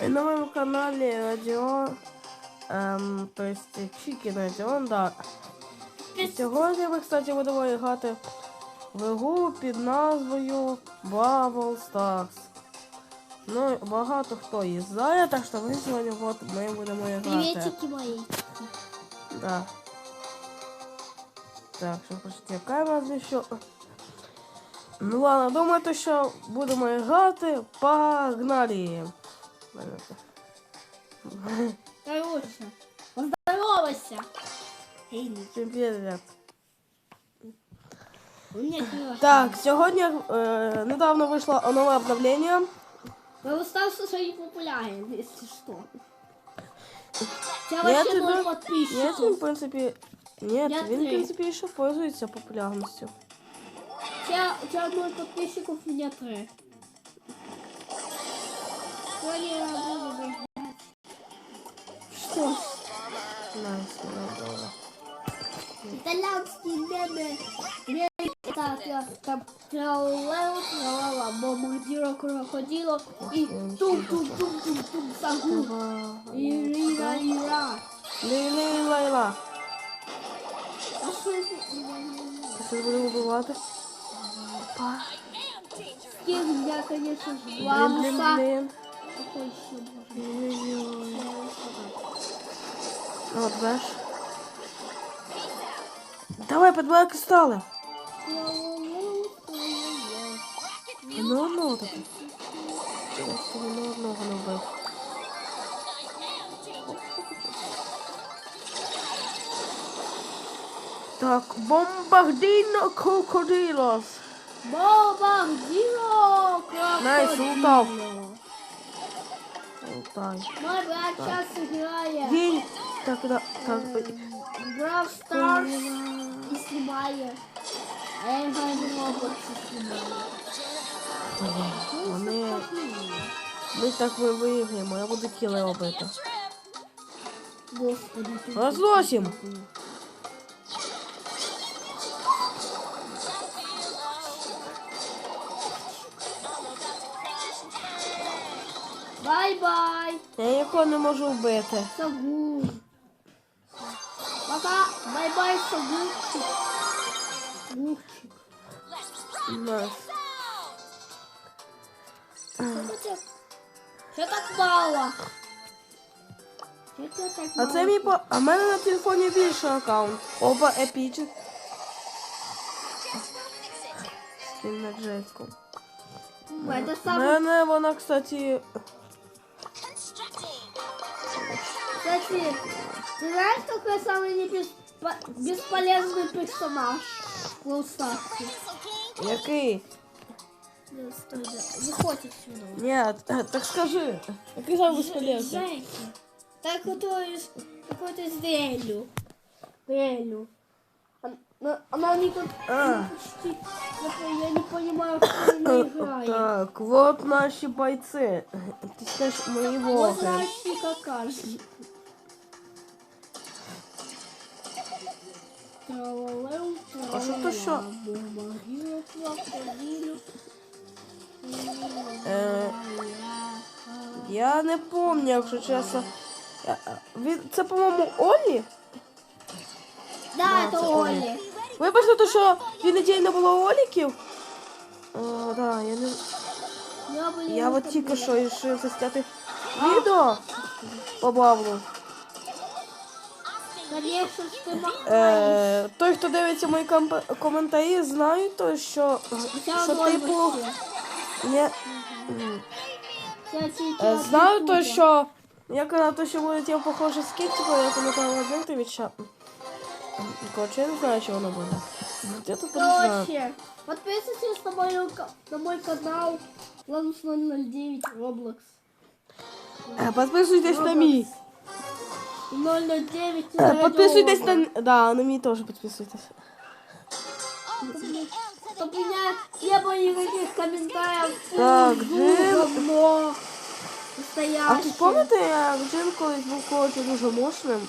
И на моем канале Радион, ем, то есть Чікен Радіон, да. І сьогодні ми, кстати, будемо грати в гру під назвою Brawl Stars. Ну, багато хто її знає, так що ми сьогодні от ми будемо грати. Приветики мои. Да. Так, що почти разве що. Ну ладно, думаю, то що будемо грати. Погнали! Короче, поздоровайся! Всім привіт! Так, сьогодні е, недавно вийшло нове обновлення. Ну, ставься своей популярен, если что. Я вообще тебе... ноль подписчиков. Нет, он, в принципе... Нет, я он, в принципе, еще пользуется популярностью. Тебя, у тебя ноль подписчиков, у меня буду играть. Что ж, Найс, добре. итальянские мемы. Мемы, так, я там тралала, тралала, бомбардира крокодила и тум-тум-тум-тум-тум сагу. И ира-ира. Лі-лі-лайла. А что это? Щось будемо вбивати. Опа. Скин, я, конечно же, Блін, блін, ламуса. блін. Какой еще можно? Ой-ой-ой. Ну, От беш. Давай, подбивай кристали. Ну, ну, так. Просто ні одного не вбив. Так, бомбардино крокодилос. Бомбардиро Найс, лутав. Лутай. Мой брат сейчас играет. Гінь. Так, да, так. Brawl Stars и снимает. А я играю в Roblox и снимаю. Вони... Ми так ви виграємо, я буду кіли робити. Господи, ты. Розносим! Бай-бай. Я нікого не можу вбити. Сагу. Пока. Бай-бай, Сагурчик. Гурчик. Найс. Что так мало? Так А мало? це мій по. А в мене на телефоні більше аккаунт. Оба епічних. Скін на У мене вона, кстати. кстати, ты знаешь, какой самый небеспо- бесполезный персонаж в Brawl Stars? Який? Выходит отсюда. Ні, т- так скажи. Який саме безполезний? Жеки. Так который с- какой-то с Дрелью. Дрелью. Он- но Она не тут А. почти... Я не понимаю, что она играет. Так, вот наші бойці. Ти скажеш мої Вот воги. наши какашки. А що то що? тралала, бомбардиро, крокодилю. Е, Я не пам'ятаю, якщо чесно. Е, е, Він, це, по-моєму, Олі? Да, А, это це Оля. Вибачте, то що дві неділі не було Оліків. О, да, я не. Я, бы не Я от выходила. тільки що вирішив зняти відео по Бавлу. Е, той, хто дивиться мої коментарі, знає то, що, що типу. Не, е, знаю то, що я казав, то, що буде похоже скіт, типу, я пам'ятаю Владимировича. Короче, я не знаю, що воно буде. Я тут. Короче, подписывайтесь на, мою, на мой канал Ладус 009 Roblox. Е, Підписуйтесь на мій. 009 Е, Підписуйтесь на... Да, на мій теж підписуйтесь. Чтоб у меня не было никаких комментариев. Фу, Так, жду Джим. говно. А Настоящее. тут пам'ятаєте, як Джин колись був коротше дуже мощним?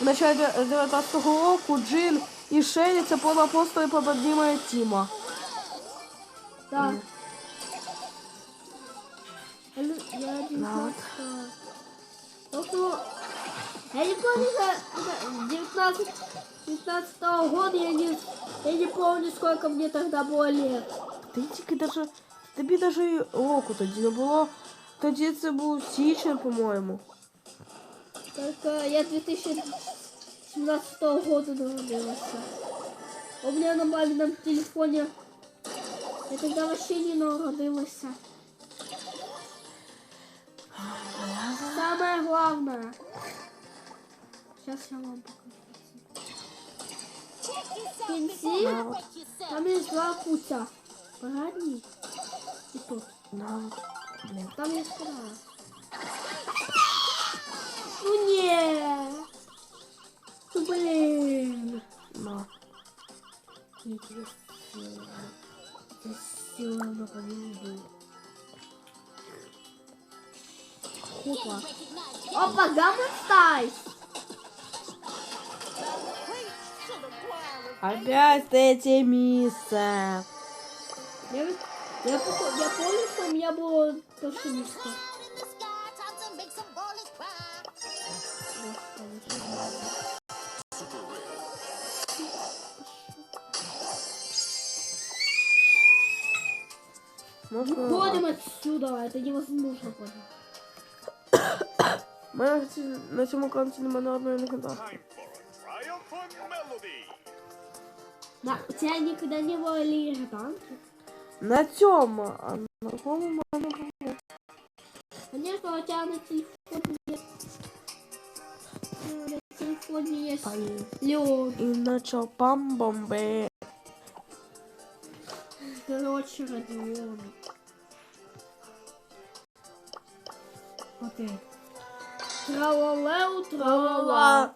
В началі 19-го року Джин і Шелі це повна апостоли победимая Тіма. Да. Л- Я один Да. подстал. Тобто, я не помню, как 19, 19 года я не, я не помню, сколько мне тогда было лет. Ти тільки даже. Тобі даже і року тоді не було. Тоді це був січень, по-моєму. Только я 2017 года народилась. У меня на мамином телефоне я тогда вообще не народилась. Самое главное. Сейчас я вам покажу. В кінці На от, там есть два путя. Передній і тут. на от. Блін. Там есть вторая. Ну не. Ну блин. На. Опа. Опа, гамма стайс. Опять третє місце. Я, ведь- я, пото- я помню, что у меня было тоже низко. Можна. Уходим отсюда, это невозможно было. У мене ці- на цьому каналі немає ні одної легендарки. Time Да, у тебя никогда не было лежанки? На цьому, а на мене було. Конечно, у тебя на телефоне есть... На телефоне есть. Леон. Іначе пам бомби. Короче, Родион. Окей. Тралалеу, тралала.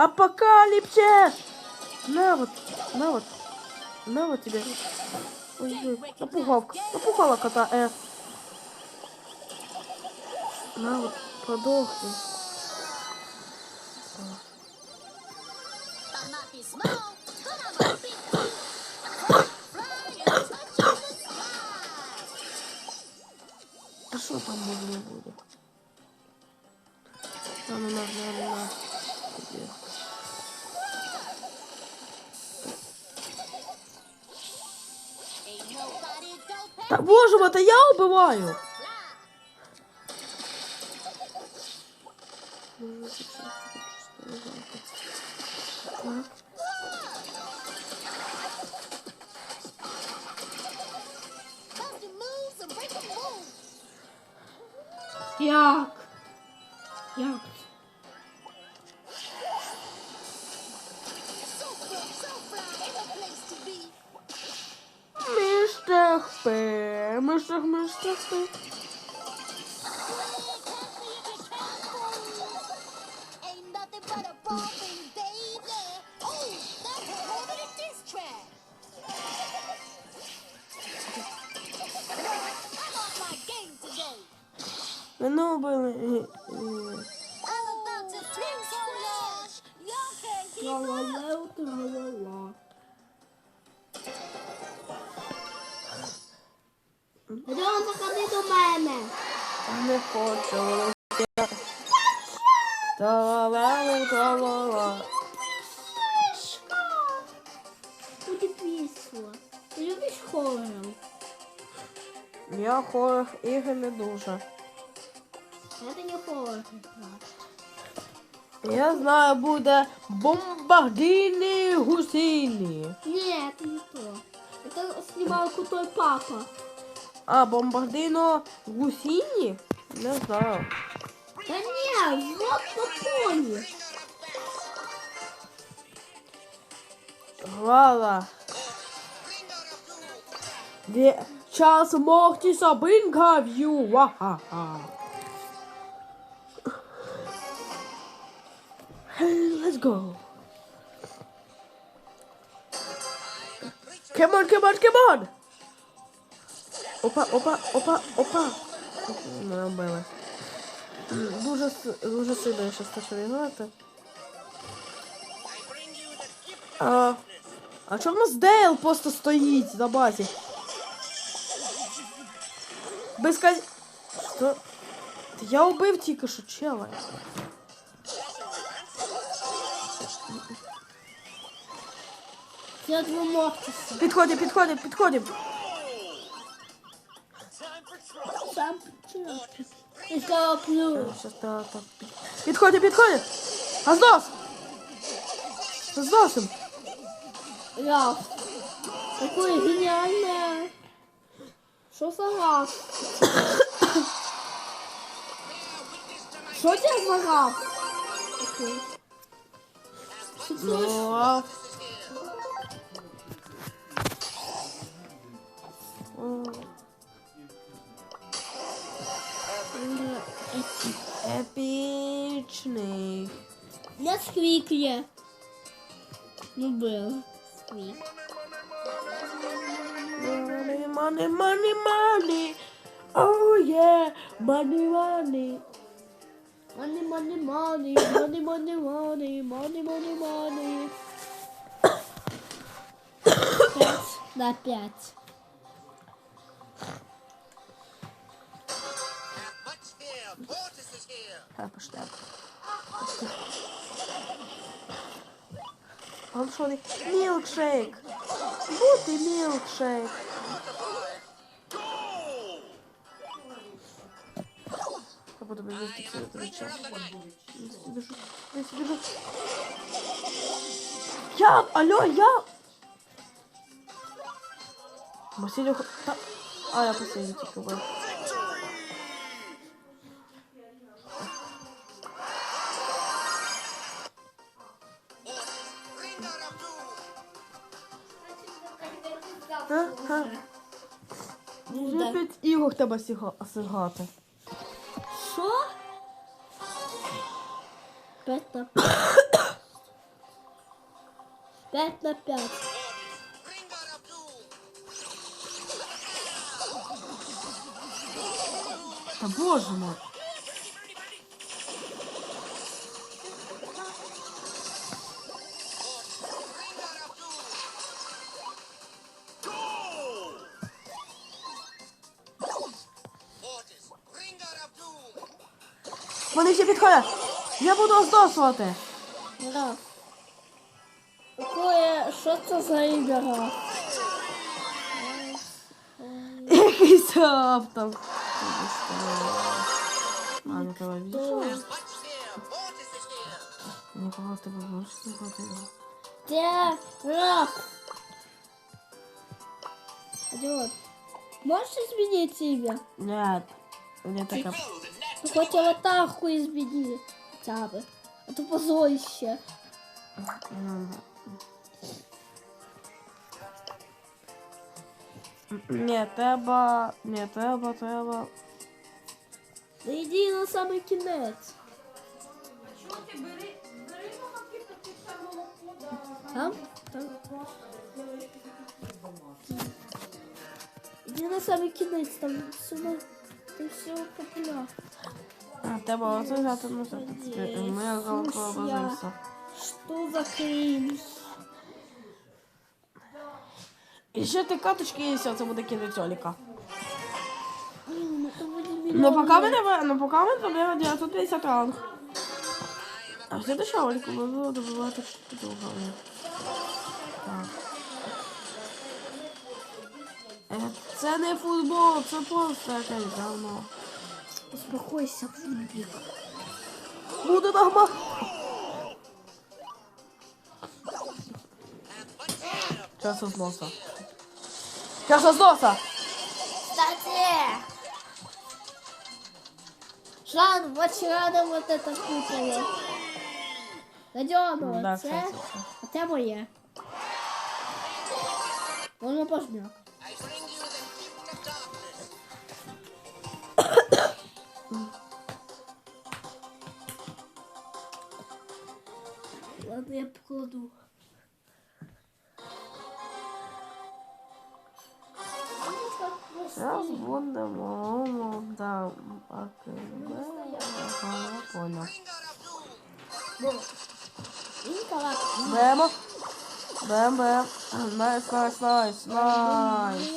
Апокалипсис! На вот, на вот, на вот тебе. Ой, ой, напугал, напугала кота, э. На вот, подохни. А що там буде не буде? А ну на, на, на, на. Тобі. Та боже мой, это я убиваю! Так. Як? П, мистер, хочу. все. Та-ла-ла. Буде весело. Ти любиш хоррор? Я хорор ігри не дуже. Це не хоррор. Я знаю, буде бомбардійні гусіні. Ні, це не то. Это снимал крутой папа. А, бомбардійно гусіні? Não vão. Daniel, volta punho. Rola. De Charles Morty só brinca, viu? Let's go. Come on, come on, come on. Opa, opa, opa, opa. Не вбили. Дуже, с- дуже сильно я щас почав грати. А, а чому в нас Дейл просто стоїть на базі? Без кон... Що? Я убив тільки що чела. Я два Мортиса. Підходим, підходим, підходим. І сказала плюс. Щас та, та. Підходить, підходить. А знос! С! Я. Такое гениальное. Что за газ? Что тебе за газ? Ну. М. Епічний. Я сквикли. Ну был. Сквик. Money, money, money, money. Oh yeah, money, money. Money, money, money, money, money, money, money, money, money. Пять на пять. Verstärkt. Он шел Милкшейк! Вот и милкшейк! Я буду бежать до этого врача. Я бежу, я бежу. Я, алло, я! Василий, а я последний тихо был. тебе сігати? Що? П'ять на п'ять. П'ять на п'ять. Та боже мой! Куе! Я буду вас. Да. Куе, що це за игра. Эх и автор. А, ну давай, видишь? Ну просто поможешь, что хватило. Да, рак. Идет. Можешь изменить себя? Нет. У меня такая... Ну хоть аватарку измени хотя бы. А то позорище. Нет, Эба, нет, Эба, Эба. Да иди на самый кинец. Там? Там. Иди на самый кинец, там все молоко. Там все популярно. А треба оцежати назад. Моя голова обожається. Что за крінж? І ты каточки есть, все, це буде кінець оліка. Ну пока мы не ну, поки ми зробили 950 ранг. А все до шаоліку було добувати довго. Так. Е, Це не футбол, це просто якесь говно. Успокойся, Фудбик. Буде нагма. Час озноса. Час озноса! Кстати! Жан, вот рядом вот это путали. Надену, Да, це, це моє. Воно пожмет. Кладу. Зараз будемо, ну, да, АКБ. Ага, я понял. Ringer of doom. Інкала. Бемо. Бем, бем. Найс, найс, найс, найс.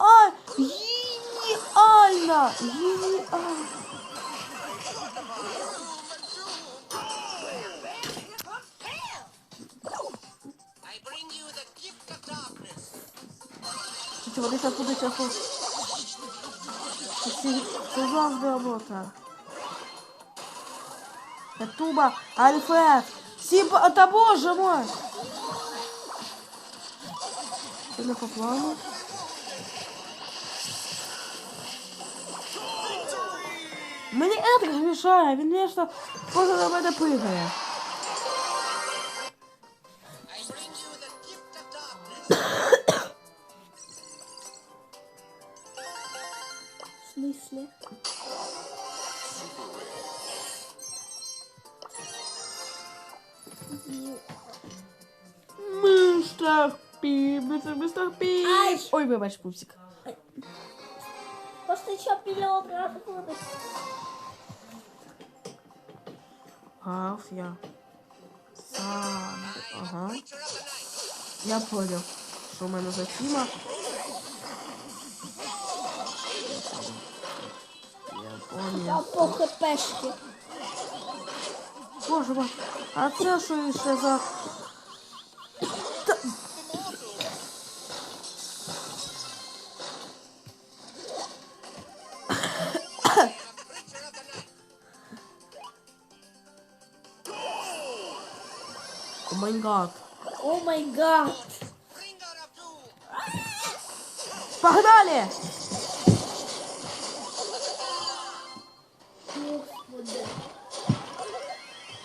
Ай, геніально! Darkness. Чи вони зараз будуть часу? Це, це завжди робота. Ютуба, Альфред! Сіба, та боже мой! Не по плану. Мені Едрик мішає, він вічно просто на мене пригає. I bring you the gift of darkness. В смысле? Мистер Пі, мистер, мистер Пі. Ай! Ой, вибач, пупсик. Раз буду. Гав я. Сам. Ага. Я понял, що в мене за тіма. Я понял. Я по хпшки. Боже мой, а це що ще за... О май гад. О май гад. Погнали!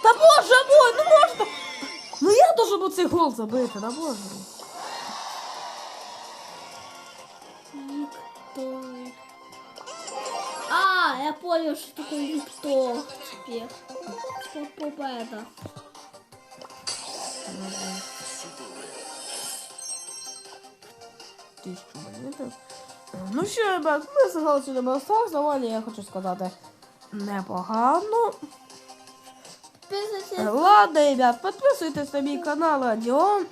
Та боже мой, ну можна... Ну я должен був цей гол забити, да боже мой. Виктор. А, я понял, что такое Виктор теперь. Что победа Тисячу монетів. Ну що, ребят, ми зіграли сюди Белстар, доволі, я хочу сказати, непогано. Подписывайтесь Ладно, ребят, підписуйтесь на мій канал Радіон.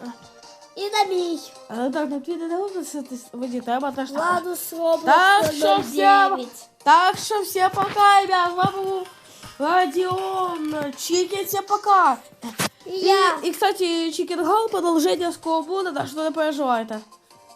и на мій. Але так, на твій не виписатись, мені треба теж так. Ладу с Роблокса Так що всім, 09. так що всім пока, ребят, з вами був Радіон. Чикен, всім пока. Я. И, и, кстати, Чикен Гал продолжение скоро будет, так что не переживайте.